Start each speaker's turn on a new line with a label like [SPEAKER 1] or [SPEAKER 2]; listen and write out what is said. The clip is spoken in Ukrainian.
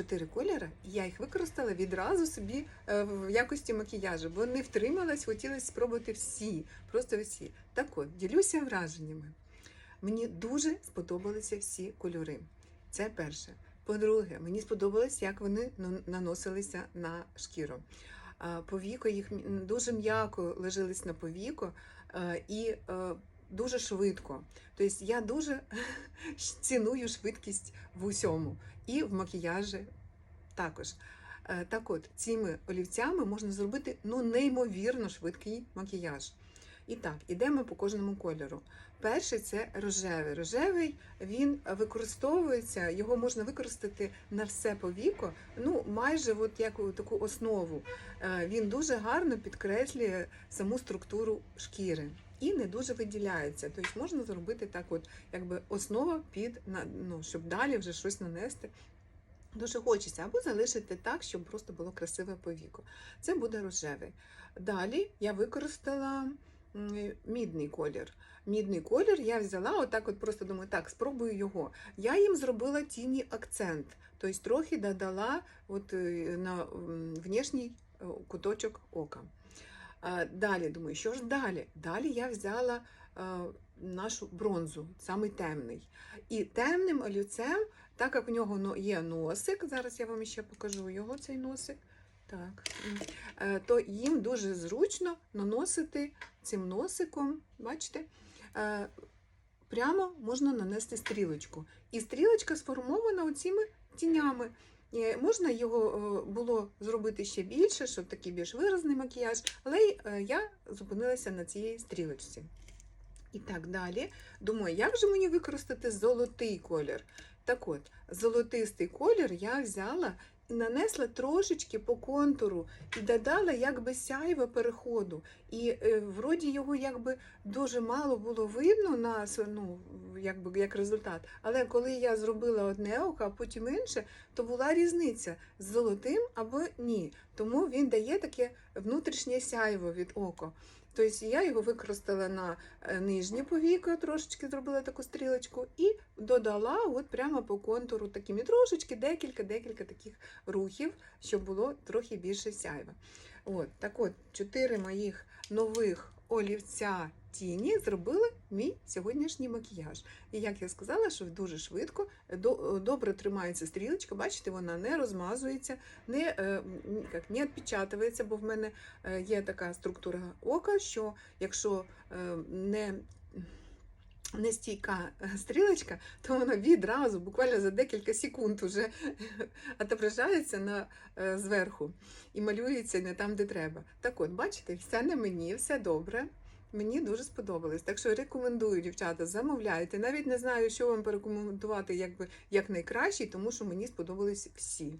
[SPEAKER 1] чотири кольори, і я їх використала відразу собі е, в якості макіяжу, бо не втрималась, хотілося спробувати всі, просто всі. Так от, ділюся враженнями. Мені дуже сподобалися всі кольори. Це перше. По-друге, мені сподобалось, як вони наносилися на шкіру. Повіко їх дуже м'яко лежились на повіко е, і е, дуже швидко. Тобто я дуже ціную швидкість в усьому. І в макіяжі також. Е, Так от, цими олівцями можна зробити ну, неймовірно швидкий макіяж. І так, ідемо по кожному кольору. Перший це рожевий. Рожевий він використовується, його можна використати на все повіко, ну майже от як таку основу. Е, Він дуже гарно підкреслює саму структуру шкіри і не дуже виділяється. Тобто можна зробити так, от якби основа під ну, щоб далі вже щось нанести. Дуже хочеться, або залишити так, щоб просто було красиве повіко. Це буде рожевий. Далі я використала мідний колір. Мідний колір я взяла, отак от просто думаю, так, спробую його. Я їм зробила тіні акцент, тобто трохи додала от, е, на м, внешній е, куточок ока. Далі думаю, що ж далі? Далі я взяла е, нашу бронзу, самий темний. І темним олівцем, так як у нього є носик, зараз я вам ще покажу його цей носик. Так, е, то їм дуже зручно наносити цим носиком, бачите, е, прямо можна нанести стрілочку. І стрілочка сформована оціми тінями. Е, Можна його е, було зробити ще більше, щоб такий більш виразний макіяж, але е, я зупинилася на цій стрілочці. І так далі. Думаю, як же мені використати золотий колір? Так от, золотистий колір я взяла нанесла трошечки по контуру і додала якби сяйво переходу. І е, вроді його якби дуже мало було видно на ну, якби як результат. Але коли я зробила одне око, а потім інше, то була різниця з золотим або ні. Тому він дає таке внутрішнє сяйво від ока. Тобто я його використала на е, нижнє повіко, трошечки зробила таку стрілочку, і додала от прямо по контуру такими трошечки, декілька-декілька таких рухів, щоб було трохи більше сяйва. От, так от, чотири моїх нових олівця тіні зробили мій сьогоднішній макіяж. І як я сказала, що дуже швидко, добре тримається стрілочка, бачите, вона не розмазується, не, е, як, не відпечатується, бо в мене е, є така структура ока, що якщо е, не Нестійка стрілочка, то вона відразу, буквально за декілька секунд, уже отображається на, зверху і малюється не там, де треба. Так от, бачите, все на мені, все добре. Мені дуже сподобалось. Так що рекомендую, дівчата, замовляйте. Навіть не знаю, що вам порекомендувати якби, як найкращий, тому що мені сподобались всі.